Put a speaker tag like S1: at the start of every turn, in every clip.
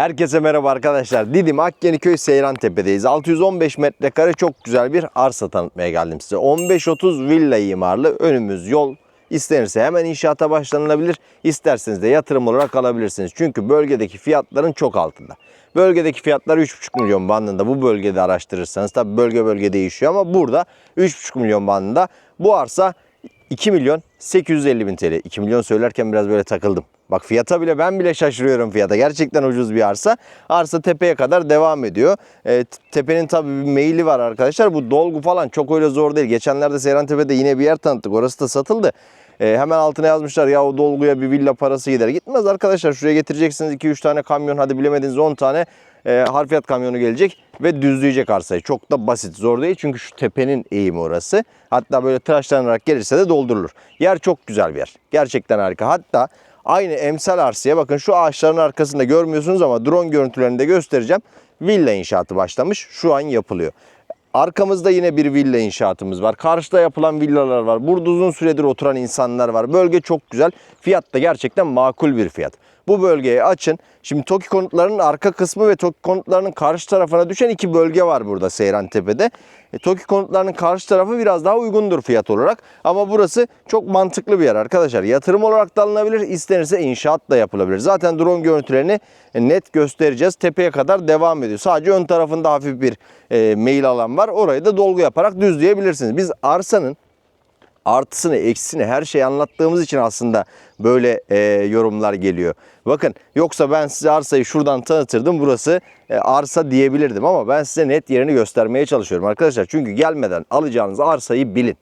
S1: Herkese merhaba arkadaşlar. Didim Akkeniköy Seyrantepe'deyiz. 615 metrekare çok güzel bir arsa tanıtmaya geldim size. 15-30 villa imarlı önümüz yol. İstenirse hemen inşaata başlanılabilir. İsterseniz de yatırım olarak alabilirsiniz. Çünkü bölgedeki fiyatların çok altında. Bölgedeki fiyatlar 3,5 milyon bandında. Bu bölgede araştırırsanız tabi bölge bölge değişiyor ama burada 3,5 milyon bandında. Bu arsa 2 milyon 850 bin TL. 2 milyon söylerken biraz böyle takıldım. Bak fiyata bile ben bile şaşırıyorum fiyata. Gerçekten ucuz bir arsa. Arsa tepeye kadar devam ediyor. E, tepenin tabii bir meyili var arkadaşlar. Bu dolgu falan çok öyle zor değil. Geçenlerde Seyrantepe'de yine bir yer tanıttık. Orası da satıldı. E, hemen altına yazmışlar ya o dolguya bir villa parası gider. Gitmez arkadaşlar. Şuraya getireceksiniz 2-3 tane kamyon hadi bilemediniz 10 tane e, harfiyat kamyonu gelecek ve düzleyecek arsayı. Çok da basit zor değil çünkü şu tepenin eğimi orası. Hatta böyle tıraşlanarak gelirse de doldurulur. Yer çok güzel bir yer. Gerçekten harika. Hatta aynı emsal arsaya bakın şu ağaçların arkasında görmüyorsunuz ama drone görüntülerinde göstereceğim. Villa inşaatı başlamış. Şu an yapılıyor. Arkamızda yine bir villa inşaatımız var. Karşıda yapılan villalar var. Burada uzun süredir oturan insanlar var. Bölge çok güzel. Fiyat da gerçekten makul bir fiyat. Bu bölgeyi açın. Şimdi TOKİ konutlarının arka kısmı ve TOKİ konutlarının karşı tarafına düşen iki bölge var burada Seyrantepe'de. E, TOKİ konutlarının karşı tarafı biraz daha uygundur fiyat olarak. Ama burası çok mantıklı bir yer arkadaşlar. Yatırım olarak da alınabilir. İstenirse inşaat da yapılabilir. Zaten drone görüntülerini e, net göstereceğiz. Tepeye kadar devam ediyor. Sadece ön tarafında hafif bir e, meyil alan var. Orayı da dolgu yaparak düzleyebilirsiniz. Biz arsanın artısını, eksisini her şeyi anlattığımız için aslında böyle e, yorumlar geliyor. Bakın yoksa ben size arsayı şuradan tanıtırdım. Burası e, arsa diyebilirdim ama ben size net yerini göstermeye çalışıyorum arkadaşlar. Çünkü gelmeden alacağınız arsayı bilin.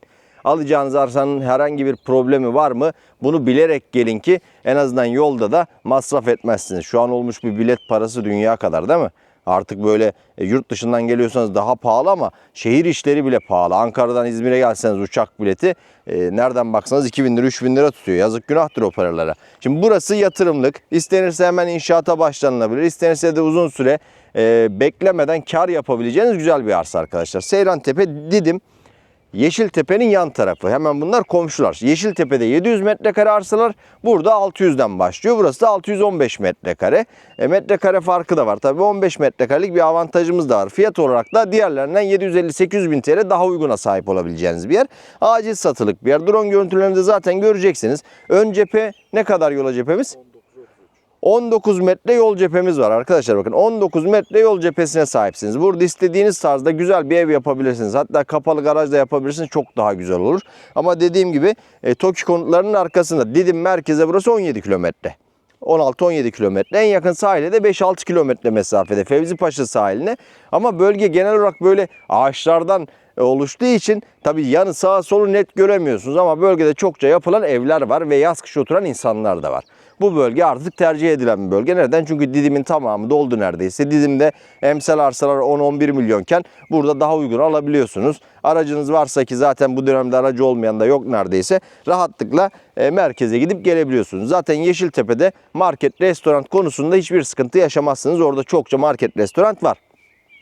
S1: Alacağınız arsanın herhangi bir problemi var mı? Bunu bilerek gelin ki en azından yolda da masraf etmezsiniz. Şu an olmuş bir bilet parası dünya kadar değil mi? Artık böyle e, yurt dışından geliyorsanız daha pahalı ama şehir işleri bile pahalı. Ankara'dan İzmir'e gelseniz uçak bileti e, nereden baksanız 2000 lira 3000 lira tutuyor. Yazık günahtır o paralara. Şimdi burası yatırımlık. İstenirse hemen inşaata başlanılabilir. İstenirse de uzun süre e, beklemeden kar yapabileceğiniz güzel bir arsa arkadaşlar. Seyrantepe Didim Yeşiltepe'nin yan tarafı. Hemen bunlar komşular. Yeşiltepe'de 700 metrekare arsalar. Burada 600'den başlıyor. Burası da 615 metrekare. E, metrekare farkı da var. Tabii 15 metrekarelik bir avantajımız da var. Fiyat olarak da diğerlerinden 750-800 bin TL daha uyguna sahip olabileceğiniz bir yer. Acil satılık bir yer. Drone görüntülerinde zaten göreceksiniz. Ön cephe ne kadar yola cephemiz? 19 metre yol cephemiz var arkadaşlar bakın 19 metre yol cephesine sahipsiniz. Burada istediğiniz tarzda güzel bir ev yapabilirsiniz. Hatta kapalı garajda yapabilirsiniz çok daha güzel olur. Ama dediğim gibi e, TOKİ konutlarının arkasında Didim merkeze burası 17 kilometre. 16-17 kilometre. En yakın sahile de 5-6 kilometre mesafede Fevzi Paşa sahiline. Ama bölge genel olarak böyle ağaçlardan e, oluştuğu için tabii yanı sağa solu net göremiyorsunuz ama bölgede çokça yapılan evler var ve yaz kış oturan insanlar da var. Bu bölge artık tercih edilen bir bölge. Neden? Çünkü Didim'in tamamı doldu neredeyse. Didim'de emsal arsalar 10-11 milyonken burada daha uygun alabiliyorsunuz. Aracınız varsa ki zaten bu dönemde aracı olmayan da yok neredeyse. Rahatlıkla e, merkeze gidip gelebiliyorsunuz. Zaten Yeşiltepe'de market, restoran konusunda hiçbir sıkıntı yaşamazsınız. Orada çokça market, restoran var.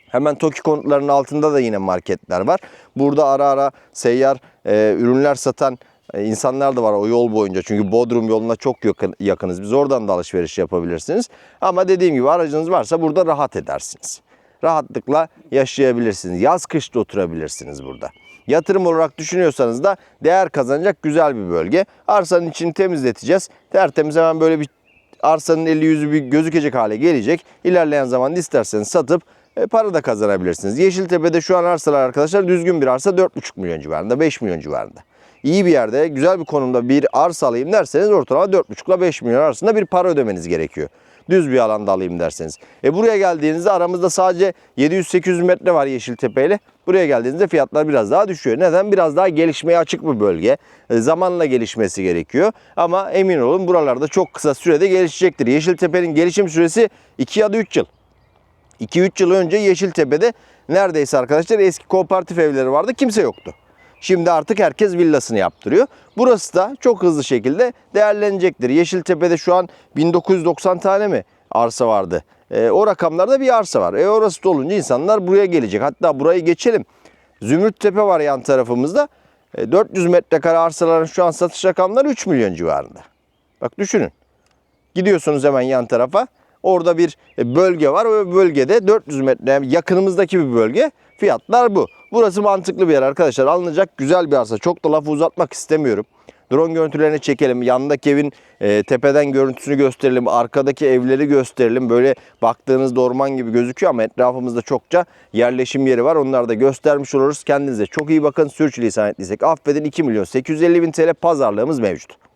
S1: Hemen TOKİ konutlarının altında da yine marketler var. Burada ara ara seyyar e, ürünler satan insanlar da var o yol boyunca. Çünkü Bodrum yoluna çok yakın, yakınız. Biz oradan da alışveriş yapabilirsiniz. Ama dediğim gibi aracınız varsa burada rahat edersiniz. Rahatlıkla yaşayabilirsiniz. Yaz kış da oturabilirsiniz burada. Yatırım olarak düşünüyorsanız da değer kazanacak güzel bir bölge. Arsanın içini temizleteceğiz. Tertemiz hemen böyle bir arsanın eli yüzü bir gözükecek hale gelecek. İlerleyen zamanda isterseniz satıp e, para da kazanabilirsiniz. Yeşiltepe'de şu an arsalar arkadaşlar düzgün bir arsa 4,5 milyon civarında, 5 milyon civarında. İyi bir yerde, güzel bir konumda bir arsa alayım derseniz ortalama 4,5 ile 5 milyon arasında bir para ödemeniz gerekiyor. Düz bir alanda alayım derseniz. E buraya geldiğinizde aramızda sadece 700-800 metre var Yeşiltepe ile. Buraya geldiğinizde fiyatlar biraz daha düşüyor. Neden? Biraz daha gelişmeye açık bir bölge. E, zamanla gelişmesi gerekiyor. Ama emin olun buralarda çok kısa sürede gelişecektir. Yeşiltepe'nin gelişim süresi 2 ya da 3 yıl. 2-3 yıl önce Yeşiltepe'de neredeyse arkadaşlar eski kooperatif evleri vardı. Kimse yoktu. Şimdi artık herkes villasını yaptırıyor. Burası da çok hızlı şekilde değerlenecektir. Yeşiltepe'de şu an 1990 tane mi arsa vardı? E, o rakamlarda bir arsa var. E orası dolunca insanlar buraya gelecek. Hatta burayı geçelim. Zümrüttepe var yan tarafımızda. E, 400 metrekare arsaların şu an satış rakamları 3 milyon civarında. Bak düşünün. Gidiyorsunuz hemen yan tarafa. Orada bir bölge var ve bölgede 400 metre yakınımızdaki bir bölge. Fiyatlar bu. Burası mantıklı bir yer arkadaşlar. Alınacak güzel bir arsa. Çok da lafı uzatmak istemiyorum. Drone görüntülerini çekelim. Yanındaki evin e, tepeden görüntüsünü gösterelim. Arkadaki evleri gösterelim. Böyle baktığınızda orman gibi gözüküyor ama etrafımızda çokça yerleşim yeri var. Onları da göstermiş oluruz. Kendinize çok iyi bakın. Sürçülisan ettiysek affedin. 2 milyon 850 bin TL pazarlığımız mevcut.